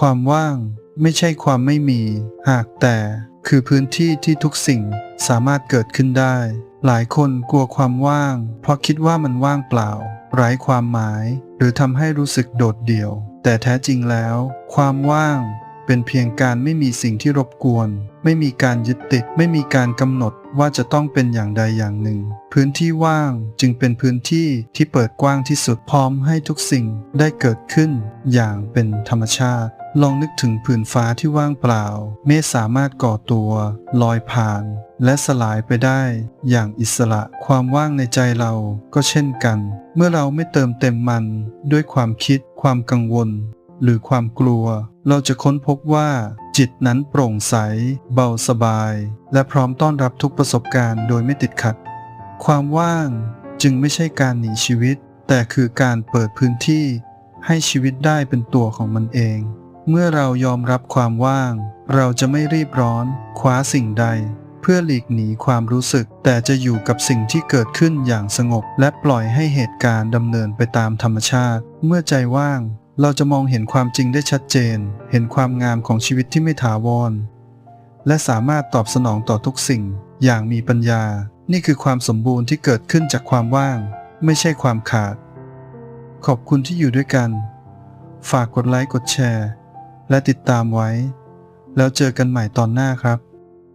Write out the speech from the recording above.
ความว่างไม่ใช่ความไม่มี หากแต่คือพื้นที่ที่ทุกสิ่งสามารถเกิดขึ้นได้ หลายคนกลัวความว่าง เพราะคิดว่ามันว่างเปล่า ไร้ความหมาย หรือทำให้รู้สึกโดดเดี่ยว แต่แท้จริงแล้ว ความว่างเป็นเพียงการไม่มีสิ่งที่รบกวน ไม่มีการยึดติด ไม่มีการกำหนดว่าจะต้องเป็นอย่างใดอย่างหนึ่ง พื้นที่ว่างจึงเป็นพื้นที่ที่เปิดกว้างที่สุดพร้อมให้ทุกสิ่งได้เกิดขึ้นอย่างเป็นธรรมชาติ ลองนึกถึงผืนฟ้าที่ว่างเปล่า เมฆสามารถก่อตัว ลอยผ่าน และสลายไปได้ อย่างอิสระ ความว่างในใจเราก็เช่นกัน เมื่อเราไม่เติมเต็มมัน ด้วยความคิด ความกังวล หรือความกลัว เราจะค้นพบว่า จิตนั้นโปร่งใส เบาสบาย และพร้อมต้อนรับทุกประสบการณ์โดยไม่ติดขัด ความว่างจึงไม่ใช่การหนีชีวิต แต่คือการเปิดพื้นที่ให้ชีวิตได้เป็นตัวของมันเอง เมื่อเรายอมรับความว่าง เราจะไม่รีบร้อน คว้าสิ่งใด เพื่อหลีกหนีความรู้สึก แต่จะอยู่กับสิ่งที่เกิดขึ้นอย่างสงบ และปล่อยให้เหตุการณ์ดำเนินไปตามธรรมชาติ เมื่อใจว่าง เราจะมองเห็นความจริงได้ชัดเจน เห็นความงามของชีวิตที่ไม่ถาวร และสามารถตอบสนองต่อทุกสิ่ง อย่างมีปัญญา นี่คือความสมบูรณ์ที่เกิดขึ้นจากความว่าง ไม่ใช่ความขาด ขอบคุณที่อยู่ด้วยกัน ฝากกดไลค์กดแชร์ และติดตามไว้ แล้วเจอกันใหม่ตอนหน้าครับ